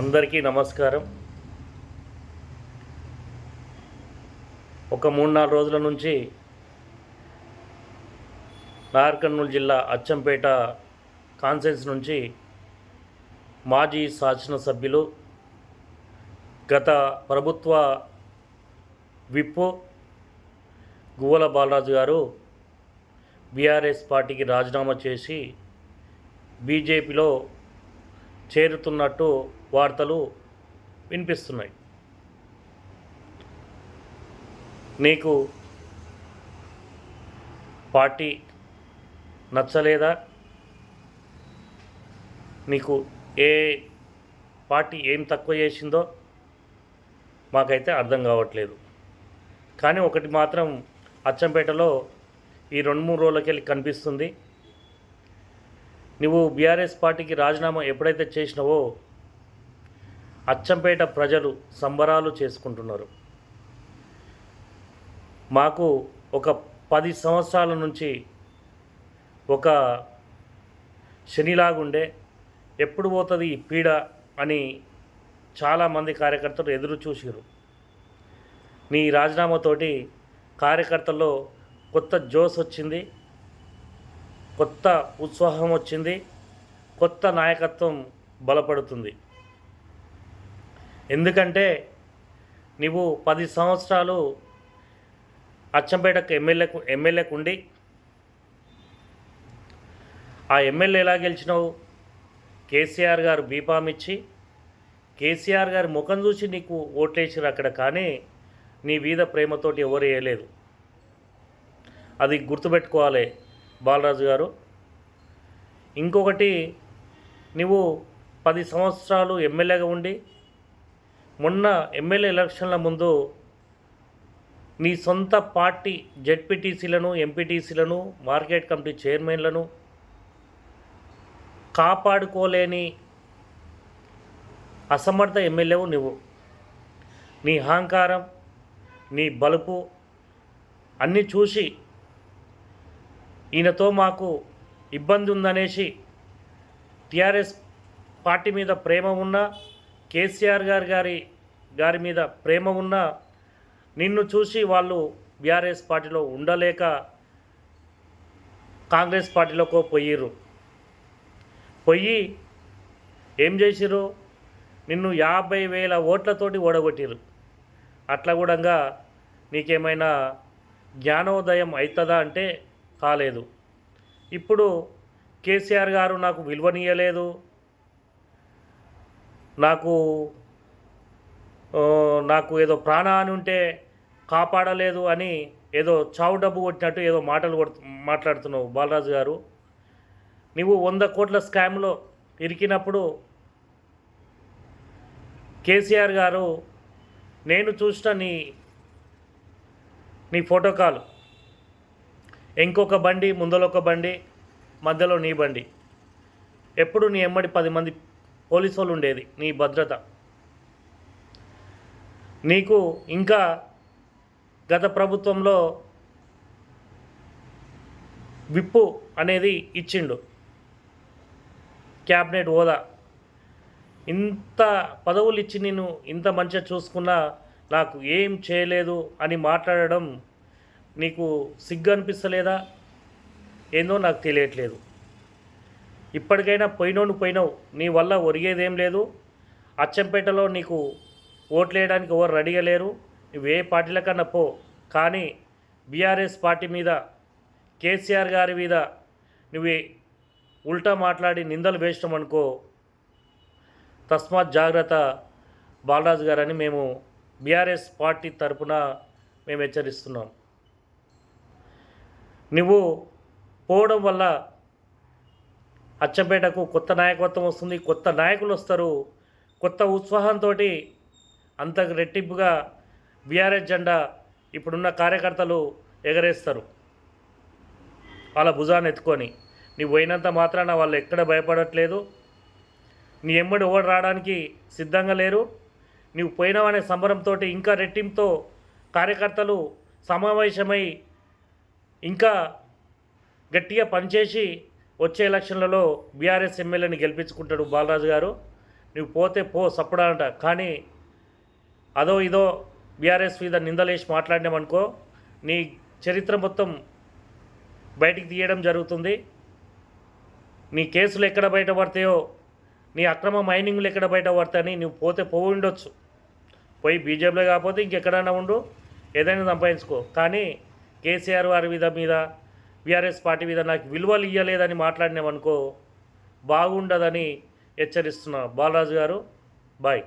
అందరికీ నమస్కారం. ఒక మూడు నాలుగు రోజుల నుంచి నార్కర్నూలు జిల్లా అచ్చంపేట కాన్సెన్స్ నుంచి మాజీ శాసనసభ్యులు గత ప్రభుత్వ విప్పు గువ్వల బాలరాజు గారు బీఆర్ఎస్ పార్టీకి రాజీనామా చేసి బీజేపీలో చేరుతున్నట్టు వార్తలు వినిపిస్తున్నాయి. నీకు పార్టీ నచ్చలేదా? నీకు ఏ పార్టీ ఏం తక్కువ చేసిందో మాకైతే అర్థం కావట్లేదు. కానీ ఒకటి మాత్రం అచ్చంపేటలో ఈ రెండు మూడు రోజులకెళ్ళి కనిపిస్తుంది. నువ్వు బీఆర్ఎస్ పార్టీకి రాజీనామా ఎప్పుడైతే చేసినావో అచ్చంపేట ప్రజలు సంబరాలు చేసుకుంటున్నారు. మాకు ఒక పది సంవత్సరాల నుంచి ఒక శనిలాగుండే ఎప్పుడు పోతుంది ఈ పీడ అని చాలామంది కార్యకర్తలు ఎదురు చూసిరు నీ రాజీనామాతోటి కార్యకర్తల్లో కొత్త జోస్ వచ్చింది కొత్త ఉత్సాహం వచ్చింది కొత్త నాయకత్వం బలపడుతుంది. ఎందుకంటే నువ్వు పది సంవత్సరాలు అచ్చంపేటకు ఎమ్మెల్యేకు ఎమ్మెల్యేకు ఉండి ఆ ఎమ్మెల్యే ఎలా గెలిచినావు? కేసీఆర్ గారు బీపాం ఇచ్చి కేసీఆర్ గారి ముఖం చూసి నీకు ఓట్లేసారు అక్కడ కానీ నీ వీధ ప్రేమతోటి ఎవరు వేయలేదు. అది గుర్తుపెట్టుకోవాలి బాలరాజు గారు. ఇంకొకటి నువ్వు పది సంవత్సరాలు ఎమ్మెల్యేగా ఉండి మొన్న ఎమ్మెల్యే ఎలక్షన్ల ముందు నీ సొంత పార్టీ జెడ్పీటీసీలను ఎంపీటీసీలను మార్కెట్ కమిటీ చైర్మన్లను కాపాడుకోలేని అసమర్థ ఎమ్మెల్యేవు నువ్వు నీ అహంకారం నీ బలుపు అన్నీ చూసి ఈయనతో మాకు ఇబ్బంది ఉందనేసి టిఆర్ఎస్ పార్టీ మీద ప్రేమ ఉన్న కేసీఆర్ గారి గారి గారి మీద ప్రేమ ఉన్న నిన్ను చూసి వాళ్ళు బీఆర్ఎస్ పార్టీలో ఉండలేక కాంగ్రెస్ పార్టీలోకో పోయిర్రు. పోయి ఏం చేసిర్రు? నిన్ను యాభై వేల ఓట్లతోటి ఓడగొట్టిరు అట్లా కూడా నీకేమైనా జ్ఞానోదయం అవుతుందా అంటే కాలేదు. ఇప్పుడు కేసీఆర్ గారు నాకు విలువనీయలేదు. నాకు నాకు ఏదో ప్రాణాన్ని ఉంటే కాపాడలేదు అని ఏదో చావు డబ్బు కొట్టినట్టు ఏదో మాటలు కొడుతు మాట్లాడుతున్నావు బాలరాజు గారు. నువ్వు వంద కోట్ల స్కామ్లో ఇరికినప్పుడు కేసీఆర్ గారు నేను చూసిన నీ నీ ఫోటో కాల్. ఇంకొక బండి ముందర ఒక బండి మధ్యలో నీ బండి. ఎప్పుడు నీ ఎమ్మడి పది మంది పోలీసు వాళ్ళు ఉండేది నీ భద్రత. నీకు ఇంకా గత ప్రభుత్వంలో విప్పు అనేది ఇచ్చిండు. క్యాబినెట్ హోదా. ఇంత పదవులు ఇచ్చి నేను ఇంత మంచిగా చూసుకున్నా నాకు ఏం చేయలేదు అని మాట్లాడడం నీకు సిగ్గు అనిపిస్తలేదా? ఏందో నాకు తెలియట్లేదు. ఇప్పటికైనా పోయినోడు పోయినావు. నీ వల్ల ఒరిగేదేం లేదు. అచ్చంపేటలో నీకు ఓట్లు వేయడానికి ఎవరు రెడీగా లేరు. నువ్వు ఏ పార్టీల కన్నా పో. కానీ బీఆర్ఎస్ పార్టీ మీద కేసీఆర్ గారి మీద నువ్వు ఉల్టా మాట్లాడి నిందలు వేసినాం అనుకో తస్మాత్ జాగ్రత్త బాలరాజు గారని మేము బీఆర్ఎస్ పార్టీ తరపున మేము హెచ్చరిస్తున్నాం. నువ్వు పోవడం వల్ల అచ్చంపేటకు కొత్త నాయకత్వం వస్తుంది కొత్త నాయకులు వస్తారు కొత్త ఉత్సాహంతో అంత రెట్టింపుగా బీఆర్ఎస్ జెండా ఇప్పుడున్న కార్యకర్తలు ఎగరేస్తారు. వాళ్ళ భుజాన్ని ఎత్తుకొని నీవు పోయినంత మాత్రాన వాళ్ళు ఎక్కడ భయపడట్లేదు? నీ ఎమ్మడి ఓడి రావడానికి సిద్ధంగా లేరు? నీవు పోయినావనే సంబరంతో ఇంకా రెట్టింపుతో కార్యకర్తలు సమావేశమై ఇంకా గట్టిగా పనిచేసి వచ్చే ఎలక్షన్లలో బీఆర్ఎస్ ఎమ్మెల్యేని గెలిపించుకుంటాడు బాలరాజు గారు. నువ్వు పోతే పో సప్పుడంట కానీ అదో ఇదో బీఆర్ఎస్ మీద నిందలేసి మాట్లాడినామనుకో నీ చరిత్ర మొత్తం బయటికి తీయడం జరుగుతుంది. నీ కేసులు ఎక్కడ బయటపడతాయో నీ అక్రమ మైనింగ్లు ఎక్కడ బయటపడతాయని నువ్వు పోతే పోయి ఉండొచ్చు. పోయి బీజేపీలో కాకపోతే ఇంకెక్కడైనా ఉండు ఏదైనా సంపాదించుకో. కానీ కేసీఆర్ వారి మీద మీద బీఆర్ఎస్ పార్టీ మీద నాకు విలువలు ఇవ్వలేదని మాట్లాడినామనుకో బాగుండదని హెచ్చరిస్తున్నా. బాలరాజు గారు బాయ్.